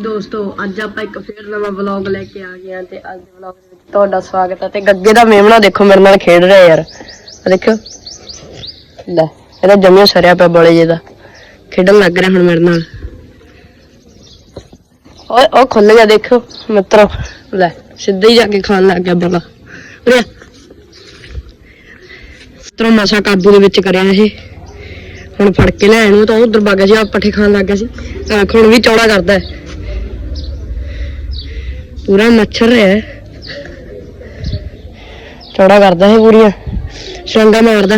ਦੋਸਤੋ, ਅੱਜ ਆਪਾਂ ਇੱਕ ਫੇਰ ਨਵਾਂ ਵਲੌਗ ਲੈ ਕੇ ਆ ਗਏ ਹਾਂ ਤੇ ਅੱਜ ਦੇ ਵਲੌਗ ਦੇ ਵਿੱਚ ਤੁਹਾਡਾ ਸਵਾਗਤ ਹੈ ਤੇ ਗੱਗੇ ਦਾ ਮੇਮਣਾ ਦੇਖੋ, ਮੇਰੇ ਨਾਲ ਖੇਡ ਰਿਹਾ ਯਾਰ। ਆਹ ਦੇਖੋ ਲੈ, ਇਹਦਾ ਜਮਿਆ ਸਰਿਆ ਪਿਆ ਬੋਲੇ ਜੇ ਦਾ। ਖੇਡਣ ਲੱਗ ਰਿਹਾ ਹੁਣ ਮੇਰੇ ਨਾਲ। ਓਏ, ਉਹ ਖੁੱਲ ਗਿਆ ਦੇਖੋ ਮਿੱਤਰੋ। ਲੈ, ਸਿੱਧਾ ਹੀ ਜਾ ਕੇ ਖਾਣ ਲੱਗ ਗਿਆ ਬੋਲਾ ਉਰੇ ਤਰੋ ਮਸਾ ਕਾਬੂ ਦੇ ਵਿੱਚ ਕਰਿਆ ਇਹ। ਹੁਣ ਫੜ ਕੇ ਲੈ ਇਹਨੂੰ ਤਾਂ ਉਧਰ ਬਾਗਾ ਜੀ ਆ ਪੱਠੇ ਖਾਣ ਲੱਗ ਗਿਆ ਸੀ। ਆਖ ਹੁਣ ਵੀ ਚੌੜਾ ਕਰਦਾ ਹੈ। ਪੂਰਾ ਮੱਛਰ ਰਿਹਾ ਹੈ। ਚੌੜਾ ਕਰਦਾ ਹੈ ਪੂਰੀਆਂ ਸ਼ਰੰਗਾ ਮਾਰਦਾ।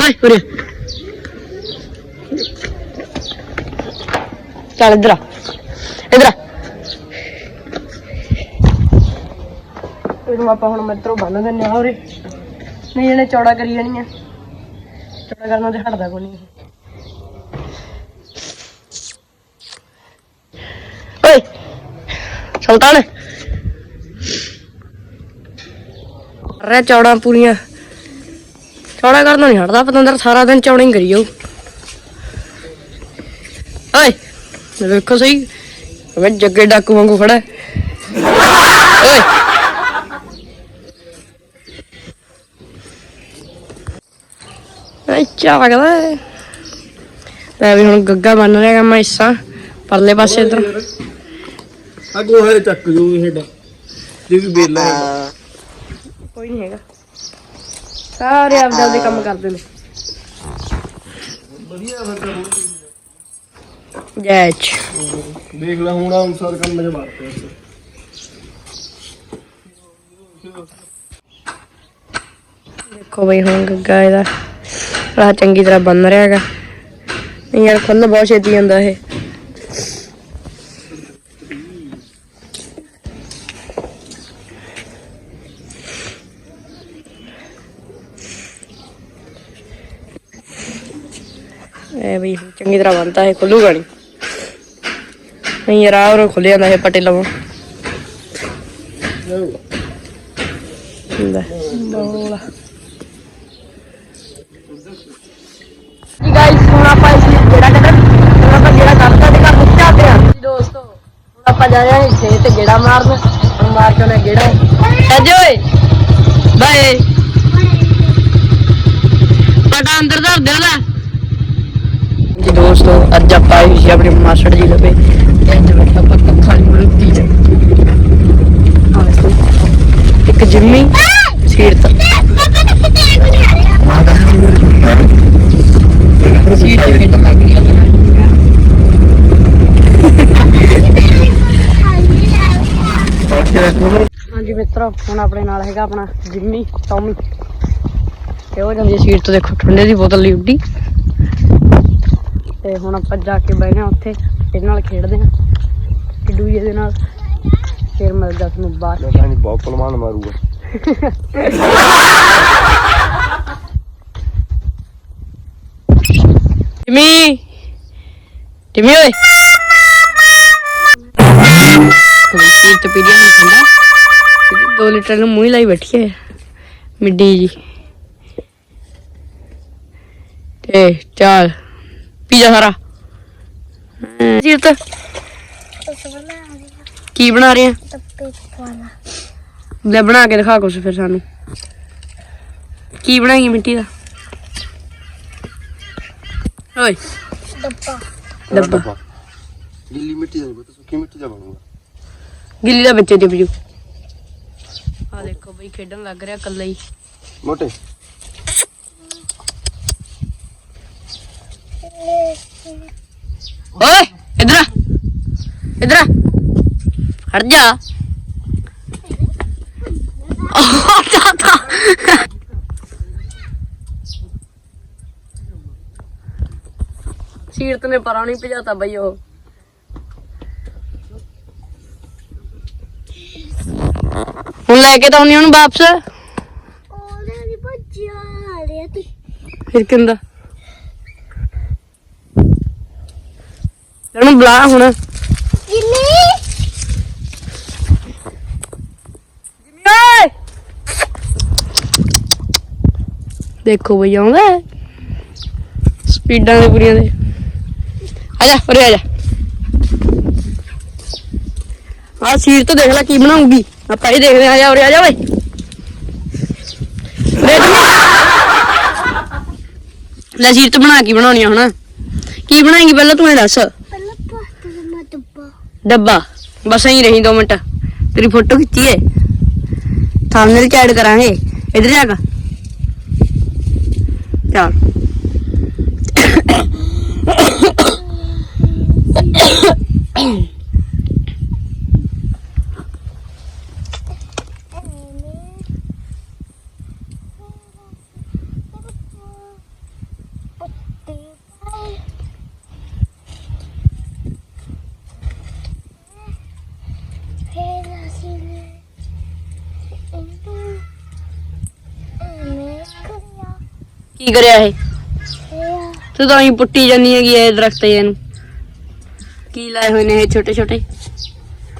ਹਾਏ ਉਰੇ ਚੱਲ ਇਧਰ ਆ। ਇਧਰ ਆ। ਇਹਨੂੰ ਆਪਾਂ ਹੁਣ ਮਿੱਤਰੋਂ ਬੰਨ ਦਿੰਨੇ ਆ ਉਰੇ। ਨਹੀਂ ਇਹਨੇ ਚੌੜਾ ਕਰੀ ਜਾਣੀ ਆ। ਚੌੜਾ ਕਰਨਾ ਤੇ ਹਟਦਾ ਕੋਈ ਨਹੀਂ ਓਏ ਸੁਲਤਾਨ ਰੇ ਚੌੜਾ ਪੂਰੀਆਂ। ਚੌੜਾ ਕਰਨਾ ਨਹੀਂ ਹਟਦਾ, ਪਤੰਦਰ ਸਾਰਾ ਦਿਨ ਚੌੜਾ ਹੀ ਕਰੀ ਜਾਊ। ਓਏ, ਵੇਖੋ ਸਹੀ ਵੇ ਜੱਗੇ ਡਾਕੂ ਵਾਂਗੂ ਖੜਾ ਹੈ। ਓਏ। ਅੱਛਾ ਲੱਗਦਾ ਹੈ। ਵੀ ਹੁਣ ਗੱਗਾ ਬੰਨ ਰਿਹਾ ਮੈਂ ਹਿੱਸਾ ਪਰਲੇ ਪਾਸੇ ਇਧਰ। ਆ ਗੋਹੇ ਚੱਕ ਜੂ ਇਹ ਡਾ ਜੇ ਵੀ ਬੇਲਾ ਹੈ। ਕੋਈ ਨਹੀਂ ਹੈਗਾ। ਸਾਰੇ ਆਪਦੇ ਆਪਦੇ ਕੰਮ ਕਰਦੇ ਨੇ। ਵਧੀਆ ਫਿਰ ਜੈਚ ਦੇਖ ਲੈ ਹੁਣ ਅਨਸਰ ਕੰਮ ਚ ਮਾਰਦੇ ਦੇਖੋ ਬਈ ਹੁਣ ਗੱਗਾ ਇਹਦਾ। ਰਾਹ ਚੰਗੀ ਤਰ੍ਹਾਂ ਬੰਨ ਰਿਹਾ ਹੈਗਾ। ਨਹੀਂ ਯਾਰ ਖੁੱਲ ਬਹੁਤ ਛੇਤੀ ਜਾਂਦਾ ਇਹ। ਇਹ ਵੀ ਚੰਗੀ ਤਰ੍ਹਾਂ ਬੰਨਤਾ ਹੈ ਖੁੱਲੂਗਾ ਨਹੀਂ ਨਹੀਂ ਯਾਰ ਆਹ ਖੁੱਲ ਜਾਂਦਾ ਇਹ ਪਟੇ ਲਵੋਂ। ਲੈ। ਬੋਲਾ ਜੀ ਗਾਇਸ ਹੁਣ ਆਪਾਂ ਇਸ ਜਿਹੜਾ ਕੱਢਣ। ਹੁਣ ਆਪਾਂ ਜਿਹੜਾ ਕੱਢਦਾ ਤੇ ਘਰ ਨੂੰ ਚਾਹਦੇ ਹਾਂ। ਜੀ ਦੋਸਤੋ ਹੁਣ ਆਪਾਂ ਜਾ ਰਹੇ ਹਾਂ ਇੱਥੇ ਤੇ ਗੇੜਾ ਮਾਰਨ। ਹੁਣ ਮਾਰ ਕੇ ਉਹਨੇ ਗੇੜਾ ਅੱਜ ਓਏ। ਬਾਏ ਪਟਾ ਅੰਦਰ ਧਰ ਦੇ ਉਹਦਾ ਜੀ ਦੋਸਤੋ ਅੱਜ ਆਪਾਂ ਆਏ ਸੀ ਆਪਣੇ ਮਾਸਟਰ ਜੀ ਲਵੇ। ਤੇ ਅੱਜ ਬੈਠਾ ਆਪਾਂ ਕੱਖਾਂ ਦੀ ਮਰੂਤੀ ਚ ਇੱਕ ਜਿੰਮੀ, ਸੀਰਤ। ਸੀਟ ਤੇ ਖੇਡਣ ਲੱਗ ਗਈ ਹਾਂਜੀ ਮਿੱਤਰੋ, ਹੁਣ ਆਪਣੇ ਨਾਲ ਹੈਗਾ ਆਪਣਾ ਜਿੰਮੀ, ਟੌਮੀ। ਤੇ ਉਹ ਜਾਂਦੀ ਸੀਟ ਤੋਂ ਦੇਖੋ, ਠੰਡੇ ਦੀ ਬੋਤਲ ਲਈ ਉੱਡੀ। ਤੇ ਹੁਣ ਆਪਾਂ ਜਾ ਕੇ ਬਹਿਣਾ ਉੱਥੇ ਇਹਦੇ ਨਾਲ ਖੇਡਦੇ ਹਾਂ। ਕਿਡੂ ਜੀ ਦੇ ਨਾਲ। ਫਿਰ ਮਿਲਦਾ ਤੁਹਾਨੂੰ ਬਾਅਦ ਮੈਂ ਕਹਿੰਦੀ ਬਹੁਤ ਪਲਮਾਨ ਮਾਰੂਗਾ। ਟਿਮੀ ਟਿਮੀ ਓਏ। ਕੋਈ ਤੇ ਪੀੜੀ ਨਹੀਂ ਠੰਡਾ ਇਹਦੀ ਦੋ ਲੀਟਰ ਨੂੰ ਮੂੰਹ ਲਾਈ ਬੈਠੀ ਹੈ ਮਿੱਡੀ ਜੀ। ਤੇ ਚੱਲ। ਪੀ ਜਾ ਸਾਰਾ। ਸੀਰ ਤੇ ਕੀ ਬਣਾ ਰਹੇ ਆ? ਲੈ ਬਣਾ ਕੇ ਦਿਖਾ ਕੁਛ ਫਿਰ ਸਾਨੂੰ। ਕੀ ਬਣਾਈ ਮਿੱਟੀ ਦਾ? ਓਏ। ਡੱਬਾ। ਗਿੱਲੀ ਮਿੱਟੀ ਦਾ ਪਤਾ ਸੁੱਕੀ ਮਿੱਟੀ ਦਾ ਬਣੂਗਾ। ਗਿੱਲੀ ਦਾ ਬੱਚੇ ਦੇ ਬਜੂ ਆ ਦੇਖੋ ਬਈ ਖੇਡਣ ਲੱਗ ਰਿਹਾ ਕੱਲਾ ਹੀ। ਮੋਟੇ। ਓਏ ਇਧਰ ਆ। ਇਧਰ ਆ। ਹਟ ਜਾ। ਚਾਤਾ ਸੀਰਤ ਨੇ ਪਰਾਂ ਨਹੀਂ ਭਜਾਤਾ ਬਈ ਉਹ। ਹੁਣ ਲੈ ਕੇ ਤਾਂ ਉਹਨੂੰ ਵਾਪਸ। ਉਹਨੇ ਨਹੀਂ ਭੱਜਿਆ ਰਿਹਾ ਤੇ। ਫਿਰ ਕਿੰਦਾ? ਤੈਨੂੰ ਬੁਲਾ ਹੁਣ। ਓਏ। ਦੇਖੋ ਬਈ ਆਉਂਦਾ ਹੈ। ਸਪੀਡਾਂ ਦੇ ਪੂਰੀਆਂ ਦੇ। ਆ ਜਾ ਉਰੇ ਆ ਜਾ। ਆ ਸੀਰ ਤੋਂ ਦੇਖ ਲੈ ਕੀ ਬਣਾਉਂਗੀ ਆਪਾਂ ਇਹ ਦੇਖਦੇ ਆ ਜਾ ਉਰੇ ਆ ਜਾ ਓਏ। ਲੈ। ਸੀਰ ਤੋਂ ਬਣਾ ਕੀ ਬਣਾਉਣੀ ਆ ਹੁਣ। ਕੀ ਬਣਾਏਂਗੀ ਪਹਿਲਾਂ ਤੂੰ ਇਹ ਦੱਸ। ਡੱਬਾ। ਬਸ ਐਂ ਰਹੀ 2 ਮਿੰਟ। ਤੇਰੀ ਫੋਟੋ ਖਿੱਚੀ ਏ। ਥੰਬਨੇਲ ਚ ਐਡ ਕਰਾਂਗੇ। ਇਧਰ ਜਾ ਕੇ। ਚੱਲ ਫਿਰ ਅਸੀਂ ਨੇ ਇਹਨੂੰ ਇਹਨੇ ਕਰਿਆ ਕੀ ਕਰਿਆ ਇਹ? ਤੂੰ ਤਾਂ ਹੀ ਪੁੱਟੀ ਜਾਨੀ ਹੈਗੀ ਇਹ ਦਰਖਤ ਇਹਨੂੰ ਕੀ ਲਾਏ ਹੋਏ ਨੇ ਇਹ ਛੋਟੇ ਛੋਟੇ?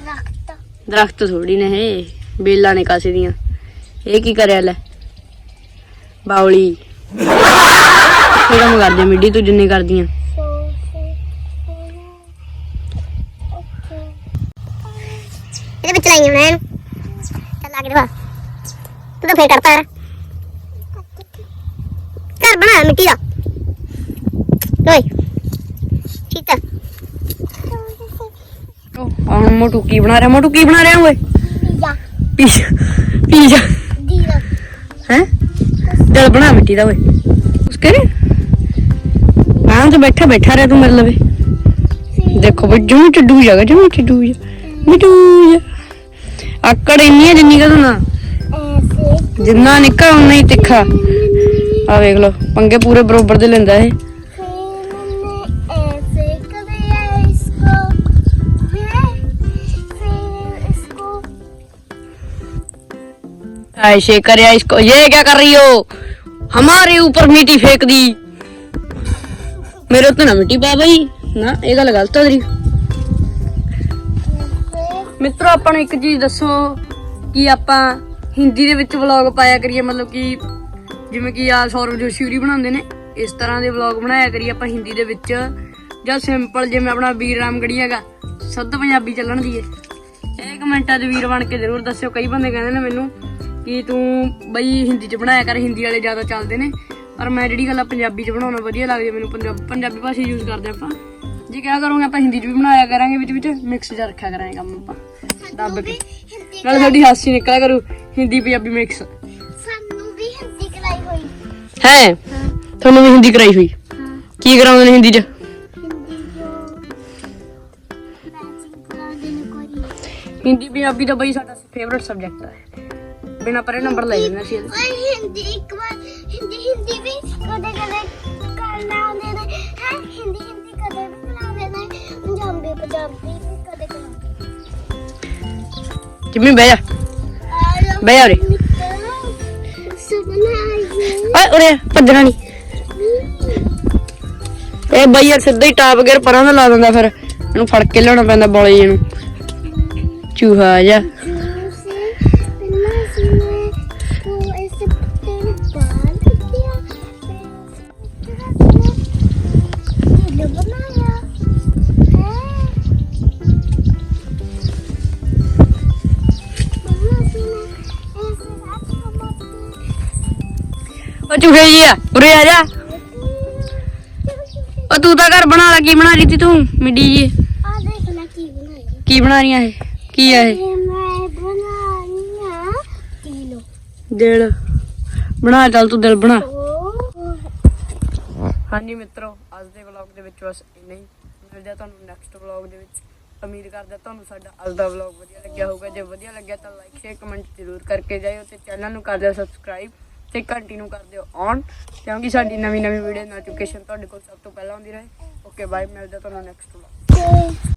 ਰੱਖਤਾ ਦਰਖਤ ਥੋੜੀ ਨੇ ਇਹ ਬੇਲਾਂ ਨੇ ਕਾਸੇ ਦੀਆਂ। ਇਹ ਕੀ ਕਰਿਆ ਲੈ? ਬਾਉਲੀ। ਇਹ ਕੰਮ ਕਰਦੇ ਮਿੱਡੀ ਤੂੰ ਜਿੰਨੇ ਕਰਦੀਆਂ। ਇਹਦੇ ਵਿੱਚ ਲਾਈਆਂ ਮੈਂ। ਚੱਲ ਆ ਤੂੰ ਤਾਂ ਫੇਰ ਕਰਤਾ। ਯਾਰ ਘਰ ਬਣਾ ਮਿੱਟੀ ਦਾ। ਓਏ ਠੀਕ ਆ। ਹੁਣ ਮੋਟੂ ਕੀ ਬਣਾ ਰਿਹਾ? ਮੋਟੂ ਕੀ ਬਣਾ ਰਿਹਾ ਓਏ? ਪੀਜ਼ਾ। ਪੀਜ਼ਾ ਹੈ? ਚੱਲ ਬਣਾ ਮਿੱਟੀ ਦਾ ਓਏ। ਉਸ ਕਰੇ ਆਂ ਤਾਂ ਬੈਠਾ ਬੈਠਾ ਰਿਹਾ ਤੂੰ ਮੇਰੇ ਲਵੇ। ਦੇਖੋ ਬਈ ਜਮੀ ਚੱਡੂ ਜਾਗਾ ਜਮੀ ਚੱਡੂ ਜਾ ਮਿੱਟੂ ਜਾ ਆਕੜ ਇੰਨੀ ਹੈ ਜਿੰਨੀ ਕਦੋਂ ਨਾ। ਜਿੰਨਾ ਨਿੱਕਾ ਉਨਾ ਹੀ ਤਿੱਖਾ। ਆ ਵੇਖ ਲਓ ਪੰਗੇ ਪੂਰੇ ਬਰੋਬਰ ਦੇ ਲੈਂਦਾ ਇਹ फिर मैंने ऐसे किया इसको फिर फिर इसको ऐसे करे इसको ये क्या कर रही हो हमारे ऊपर मिट्टी फेंक दी मेरे ਉੱਤੇ ਨਾ ਮਿੱਟੀ ਪਾ ਬਈ ਨਾ ਇਹ ਗੱਲ ਗਲਤ ਆ ਤੇਰੀ फिर ਮਿੱਤਰੋ ਆਪਾਂ ਨੂੰ ਇੱਕ ਚੀਜ਼ ਦੱਸੋ ਕਿ ਆਪਾਂ ਹਿੰਦੀ ਦੇ ਵਿੱਚ ਵਲੌਗ ਪਾਇਆ ਕਰੀਏ ਮਤਲਬ ਕਿ ਜਿਵੇਂ ਕਿ ਆ ਸੌਰਵ ਜੋਸ਼ੀ ਹੋਰੀ ਬਣਾਉਂਦੇ ਨੇ ਇਸ ਤਰ੍ਹਾਂ ਦੇ ਵਲੌਗ ਬਣਾਇਆ ਕਰੀਏ ਆਪਾਂ ਹਿੰਦੀ ਦੇ ਵਿੱਚ। ਜਾਂ ਸਿੰਪਲ ਜਿਵੇਂ ਆਪਣਾ ਵੀਰ ਰਾਮਗੜੀ ਹੈਗਾ ਸ਼ੁੱਧ ਪੰਜਾਬੀ ਚੱਲਣ ਦੀ ਏ ਇਹ ਕਮੈਂਟਾਂ 'ਚ ਵੀਰ ਬਣ ਕੇ ਜ਼ਰੂਰ ਦੱਸਿਓ ਕਈ ਬੰਦੇ ਕਹਿੰਦੇ ਨੇ ਮੈਨੂੰ ਕਿ ਤੂੰ ਬਈ ਹਿੰਦੀ 'ਚ ਬਣਾਇਆ ਕਰ ਹਿੰਦੀ ਵਾਲੇ ਜ਼ਿਆਦਾ ਚੱਲਦੇ ਨੇ। ਪਰ ਮੈਂ ਜਿਹੜੀ ਗੱਲ ਆ ਪੰਜਾਬੀ 'ਚ ਬਣਾਉਣਾ ਵਧੀਆ ਲੱਗਦੀ ਹੈ ਮੈਨੂੰ ਪੰਜਾਬ ਪੰਜਾਬੀ ਭਾਸ਼ਾ ਯੂਜ਼ ਕਰਦੇ ਆਪਾਂ। ਜੇ ਕਿਆ ਕਰੋਗੇ ਆਪਾਂ ਹਿੰਦੀ 'ਚ ਵੀ ਬਣਾਇਆ ਕਰਾਂਗੇ ਵਿੱਚ ਵਿੱਚ ਮਿਕਸ 'ਚ ਰੱਖਿਆ ਕਰਾਂਗੇ ਕੰਮ ਆਪਾਂ। ਦੱਬ ਕੇ। ਨਾਲ ਸਾਡੀ ਹਾਸੀ ਨਿਕਲਿਆ ਕਰੂ ਹਿੰਦੀ ਪੰਜਾਬੀ ਮਿਕਸ ਹੈ? ਤੁਹਾਨੂੰ ਵੀ ਹਿੰਦੀ ਕਰਾਈ ਹੋਈ। ਕੀ ਕਰਾਉਂਦੇ ਨੇ ਹਿੰਦੀ 'ਚ? ਹਿੰਦੀ ਪੰਜਾਬੀ ਦਾ ਬਈ ਸਾਡਾ ਫੇਵਰਿਟ ਸਬਜੈਕਟ ਹੈ ਬਿਨਾ ਪਰੇ ਨੰਬਰ ਲੈ ਲੈਣਾ ਸੀ ਹਿੰਦੀ ਇੱਕ ਵਾਰ ਹਿੰਦੀ ਹਿੰਦੀ ਵੀ ਕਦੇ ਕਦੇ ਕਰਨਾ ਹੁੰਦੇ ਨੇ। ਹੈ? ਹਿੰਦੀ ਹਿੰਦੀ ਕਦੇ ਵੀ ਨੇ। ਪੰਜਾਬੀ ਪੰਜਾਬੀ ਕਦੇ ਕਰਾਉਂਦੇ ਜਿਵੇਂ ਬਹਿ ਜਾ। ਬਹਿ ਜਾ ਰੇ ਓਏ ਉਰੇ, ਭੱਜਣਾ ਨਹੀਂ ਇਹ ਬਈ ਯਾਰ ਸਿੱਧਾ ਹੀ ਟਾਪ ਗੇਰ ਪਰਾਂ ਦਾ ਲਾ ਦਿੰਦਾ ਫਿਰ। ਇਹਨੂੰ ਫੜ ਕੇ ਲਿਆਉਣਾ ਪੈਂਦਾ ਬੋਲੇ ਜੀ ਨੂੰ ਚੂਹਾ ਜਾ ਤੂੰ ਗਈ ਆ? ਉਰੇ ਆ ਜਾ। ਉਹ ਤੂੰ ਤਾਂ ਘਰ ਬਣਾ ਲਾ ਕੀ ਬਣਾ ਰਹੀ ਤੂੰ ਮਿੱਡੀ ਜੀ? ਕੀ ਬਣਾ ਰਹੀ ਇਹ? ਕੀ ਆ ਇਹ? ਦਿਲ। ਬਣਾ ਚੱਲ ਤੂੰ ਦਿਲ ਬਣਾ। ਹਾਂਜੀ ਮਿੱਤਰੋ ਅੱਜ ਦੇ ਵਲੌਗ ਦੇ ਵਿੱਚ ਬਸ ਇੰਨਾ ਹੀ। ਮਿਲਦੇ ਤੁਹਾਨੂੰ ਨੈਕਸਟ ਵਲੌਗ ਦੇ ਵਿੱਚ। ਉਮੀਦ ਕਰਦਾ ਤੁਹਾਨੂੰ ਸਾਡਾ ਅੱਜ ਦਾ ਵਲੌਗ ਵਧੀਆ ਲੱਗਿਆ ਹੋਊਗਾ। ਜੇ ਵਧੀਆ ਲੱਗਿਆ ਤਾਂ ਲਾਈਕ ਸ਼ੇਅਰ ਕਮੈਂਟ ਜ਼ਰੂਰ ਕਰਕੇ ਜਾਇਓ ਤੇ ਚੈਨਲ ਨੂੰ ਕਰ ਦਿਓ ਸਬਸਕ੍ਰਾਈਬ ਤੇ ਘੰਟੀ ਨੂੰ ਕਰ ਦਿਓ ਔਨ ਕਿਉਂਕਿ ਸਾਡੀ ਨਵੀਂ ਨਵੀਂ ਵੀਡੀਓ ਨੋਟੀਫਿਕੇਸ਼ਨ ਤੁਹਾਡੇ ਕੋਲ ਸਭ ਤੋਂ ਪਹਿਲਾਂ ਆਉਂਦੀ ਰਹੇ। ਓਕੇ ਬਾਏ ਮਿਲਦੇ ਤੁਹਾਨੂੰ ਨੈਕਸਟ ਵਲੌਗ के